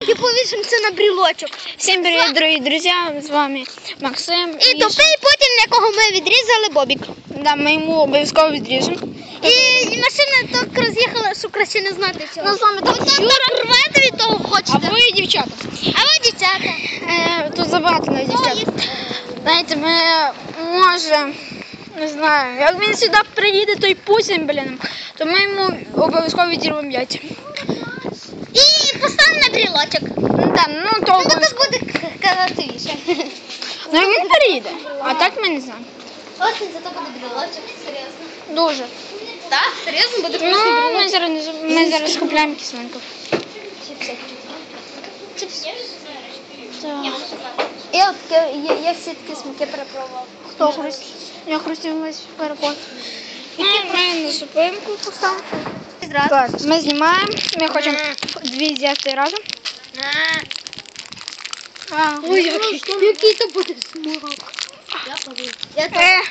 І повісимося на брілочок. Всім привіт, дорогі друзі! З вами Максим. І тупий Путін, якого ми відрізали Бобік. Да, ми йому обов'язково відріжемо. І, і машина так роз'їхала, що краще не знати цього. Ну, з вами так От Юра. так рвете від того А ви дівчата. А ви дівчата. Е, тут забагато на дівчат. Знаєте, ми може, не знаю, як він сюди приїде, той Путін, блін, то ми йому обов'язково відірвемо яйця. І поставимо. Ну, там, ну, то Ну, так буде красивіше. Ну, він приїде, а так ми не знаємо. Очень зато буде брілочок, серйозно. Дуже. Так, серйозно буде Ну, ми зараз, ми зараз купляємо кислинку. Чипси. Чипси. Я, от, я, я всі такі смаки перепробувала. Хто хруст? Я хрустів весь перепот. Ну, ми на зупинку поставимо. Так, ми знімаємо. Ми хочемо дві взяти разом. А, Ой, який, то буде смак. Я повинен. Я так. е,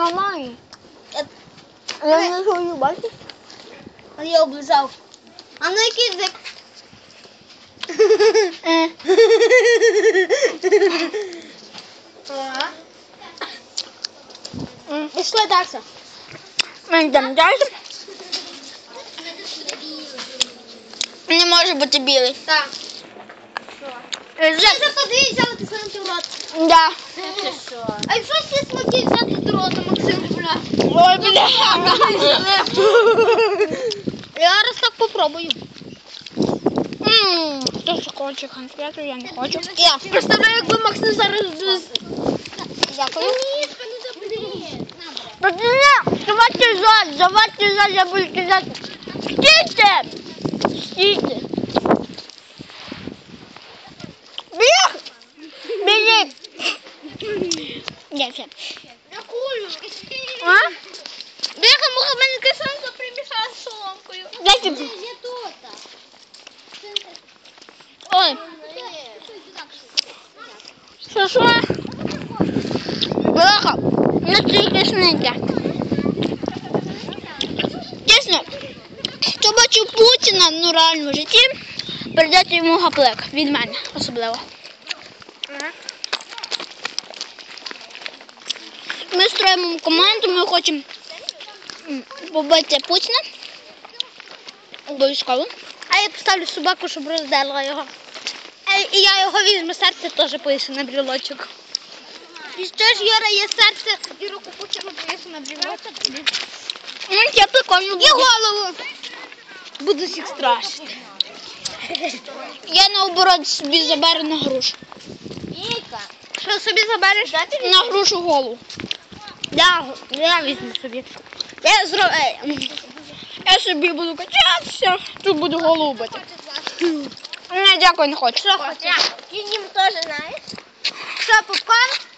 Нормальний. Я не бачити. А я облизав. А ну який язик? Е. М, Пішли далі. Ми йдемо далі. Не може бути білий. Так. Е, вже- вже подивись, взяла ти в рот. Да. А якщо всі смаки взяти до рота, Максим, бля. Ой, бля. Я раз так попробую. М, Хто ж хоче конфету, я не хочу. Я представляю, якби Максим зараз без... Дякую. Мішка, ну забери. Пацаны, давайте зад, давайте зад, я буду кидать. Стійте! Стійте! Сниться. Чесно, хто бачив Путіна ну в житті, передайте йому гаплек від мене особливо. Ми строїмо команду, ми хочемо побити Путіна. Обов'язково. А я поставлю собаку, щоб роздерла його. Е, І я його візьму, серце теж повішу на брілочок. І що ж, Юра, є серце і руку Путіну повішу на. Ну, я прикольно І голову. Буду всіх страшити. Я наоборот собі заберу на грушу. Віка. Що собі забереш? На грушу голову. Я, я візьму собі. Я зроблю. Я собі буду качатися, тут буду голову бити. Не, дякую, не хочу. Що хочеш? І їм теж знаєш. Що, попкорн?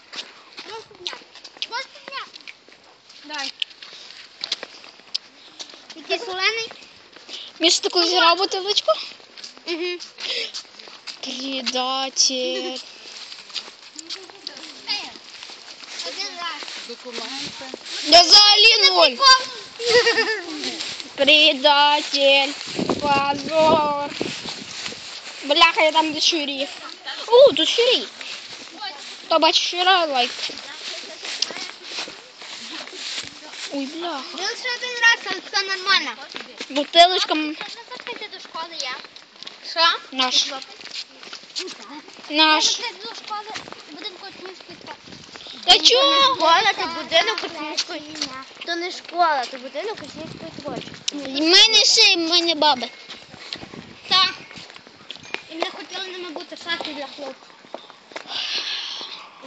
Дай. Який солений? Між таку зіграв бутилочку? Угу. Предатель. Один раз. Я взагалі ноль. Предатель. Позор. Бляха, я там де щурі. О, тут щурі. Хто бачить щура, лайк. Ой, бляха. Ну, лише один раз, але все нормально. Бутилочка заходити до школи я? Що? наш. Наш. до школи будинку Київської Та чого? Школа, це будинок Київської. То не школа, це будинок Київської творчості. Ми не ши, ми не баби. Так. І ми хотіли ними бути шахи для хлопців.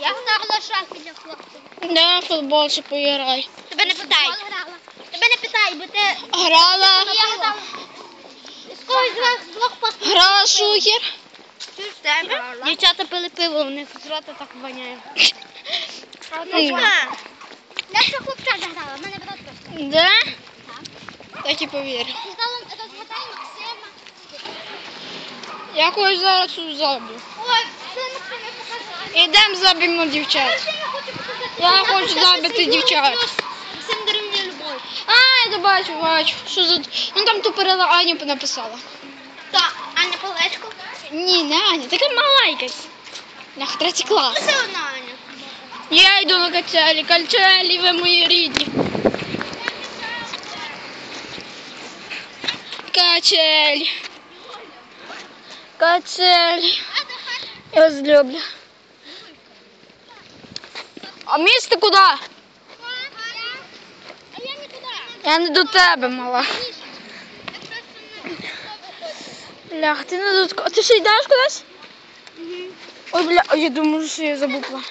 Я ставила шахи для хлопців. Да, футбол ще поіграй. Тебе не питай. Тебе не питай, бо ти... Грала. Я. З когось з двох пасів. Грала шухер. Дівчата пили пиво, у них з рота так воняє. М. А, Да? Так і повірю. Пізнала этот модель Максима. Я когось зараз тут заб'ю. Ой, це Максима показала. Ідемо заб'ємо дівчат. Я. Я хочу забити дівчат. Максим дорівнює любов. А, я бачу, бачу. Що за... Ну там туперела Аню написала. Так, Аня Палечко. Ні, не Аня, така мала якась. Ах, третій клас. Це одна Аня. Я йду на качелі, качелі, ви мої рідні. Качелі. Качелі. Я вас люблю. А місце куди? Я не до тебе, мала. Бля, ти не до А ти ще йдеш кудись? Ой, бля, а я думаю, що я забула.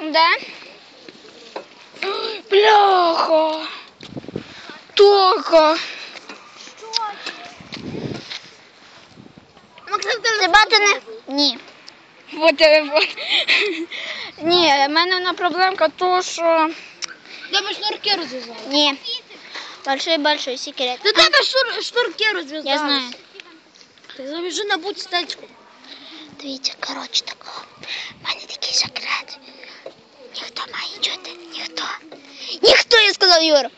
Де? Ой, Бляха. Тока. Максим, Тебе не? Ні. По телефон. Ні, в мене на проблемка то, що... Тебе шнурки розв'язали. Ні. Большой-большой секрет. До тебе шнур, шнурки розв'язали. Я знаю. Ти завіжи на будь стечку. Дивіться, коротше такого. У мене такий секрет. Ніхто має чути, ніхто. Ніхто, я сказав Юра.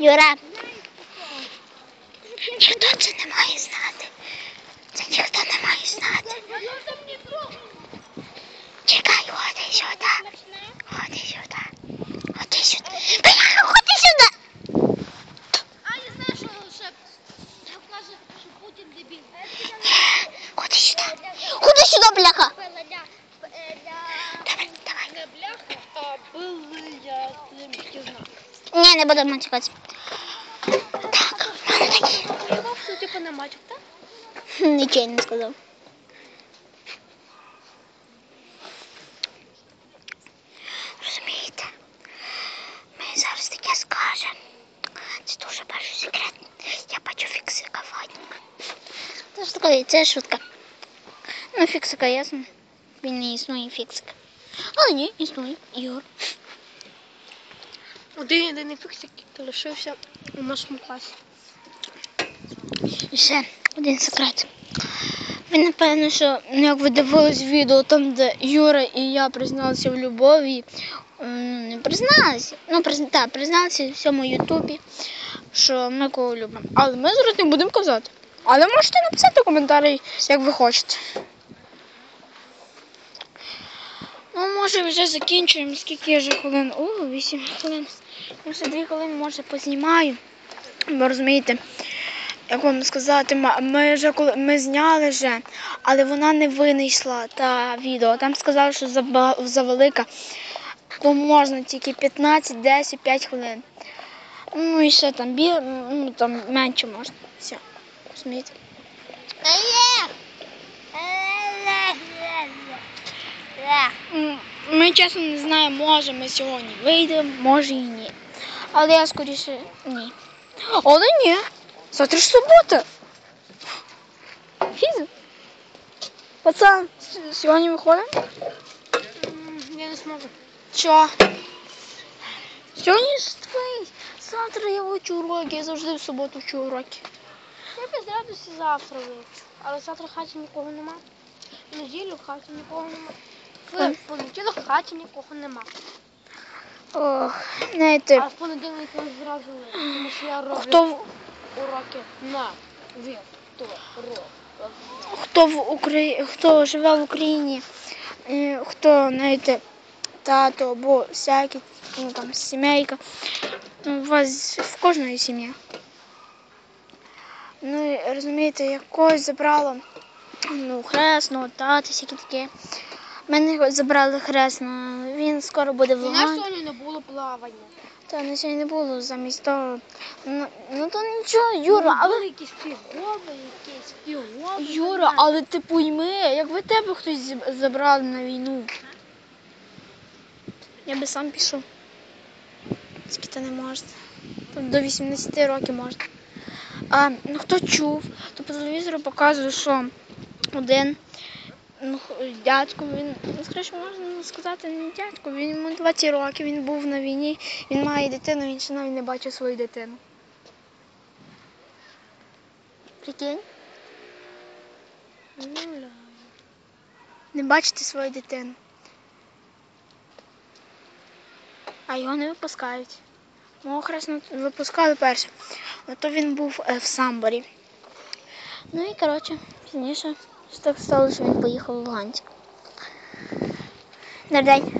Юра. Ніхто це не має знати. Це ніхто не має знати. Чекай, ходи сюди. Ходи сюди. Ходи сюди. Бля, ходи сюди. А я знаю, що ще каже, що Путін дебіл. Ходи сюди. Ходи сюди, бляха. Добре, Давай, давай. Не бляха, а я лимітізна. Ні, не будемо чекати. Так, в мене такі. Його все типу не мачок, так? Нічого не сказав. Розумієте? Ми зараз таке скажемо. Це дуже перший секрет. Я бачу фіксика Вадіка. Це ж таке, це шутка. Ну, фіксика ясно. Він не існує фіксик. Але ні, існує. Ігор. Один єдиний фіксик, який лишився у нашому класі. І ще один секрет. Ви напевно, що ну, як ви дивились відео там, де Юра і я призналися в любові, не призналися. Ну, призна, так, призналися в всьому Ютубі, що ми кого любимо. Але ми зараз не будемо казати. Але можете написати коментарі, як ви хочете. Ну, може, вже закінчуємо. Скільки вже хвилин? О, 8 хвилин. Я ще 2 хвилини, може, познімаю. Бо розумієте, як вам сказати, ми вже коли ми зняли вже, але вона не винайшла та відео. Там сказали, що завелика, то можна тільки 15, 10, 5 хвилин. Ну і ще там бі, ну там менше можна. Все. Розумієте? Ми чесно не знаємо, може ми сьогодні вийдемо, може і ні. Але я скоріше ні. Але ні. Завтра ж субота. Фіза. Пацан, сьогодні виходимо? Я не зможу. Що? Сьогодні ж твій. Завтра я вчу уроки, я завжди в суботу вчу уроки. Я без радості завтра вивчу. Але завтра в хаті нікого нема. В неділю в хаті нікого нема. В понеділок в хаті нікого нема. Ох, знаєте, А в понеділок я зразу тому що я роблю хто, уроки на вівторок. хто в Украї... хто живе в Україні, е, хто, знаєте, тато або всякі, ну там сімейка. Ну, у вас в кожної сім'я. Ну, і розумієте, якось забрало ну, хресного, тата, всякі таке. Мене забрали хресно. Він скоро буде в Луганську. сьогодні не було плавання. Та на сьогодні не було замість того. Ну, ну то нічого, Юра, але. Були якісь фігови, якісь фігови. Юра, але ти пойми, якби тебе хтось зіб- забрав на війну. Я би сам пішов. Скільки то не можна. Тут до 80 років можна. А, ну хто чув, то по телевізору показує, що один ну, дядько, він, ну, скоріше можна сказати, не дядько, він йому 20 років, він був на війні, він має дитину, він ще навіть не бачив свою дитину. Прикинь? Не бачити свою дитину. А його не випускають. Мого хресно випускали перше. А то він був е, в самборі. Ну і коротше, пізніше так стало, що він поїхав в Луганськ. Добрий день.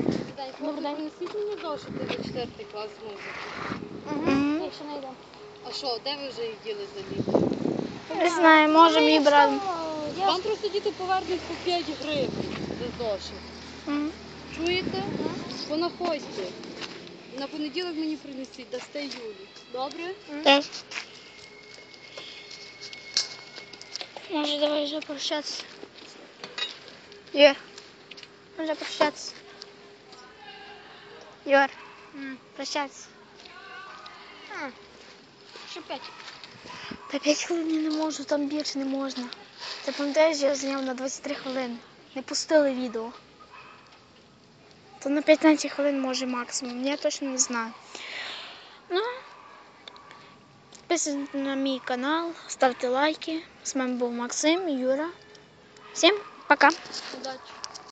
Добрий день. Принесіть мені зошити за четвертий клас музики. Якщо не йдемо. А що, де ви вже їх діли за літо? Не знаю, може мій брат. Вам просто діти повернуть по 5 гривень за зошит. Чуєте? Понаходьте. На понеділок мені принесіть, дасте Юлі. Добре? Так. Може, давай вже прощатися. Юр, може прощатися. Юр, прощатися. Ще п'ять. Та 5 хвилин я не можу, там більше не можна. Ти пам'ятаєш, я зняв на 23 хвилини. Не пустили відео. То на 15 хвилин може максимум. Я точно не знаю. Підписуйтесь на мій канал, ставте лайки. З вами був Максим, Юра. Всім пока. Удачі.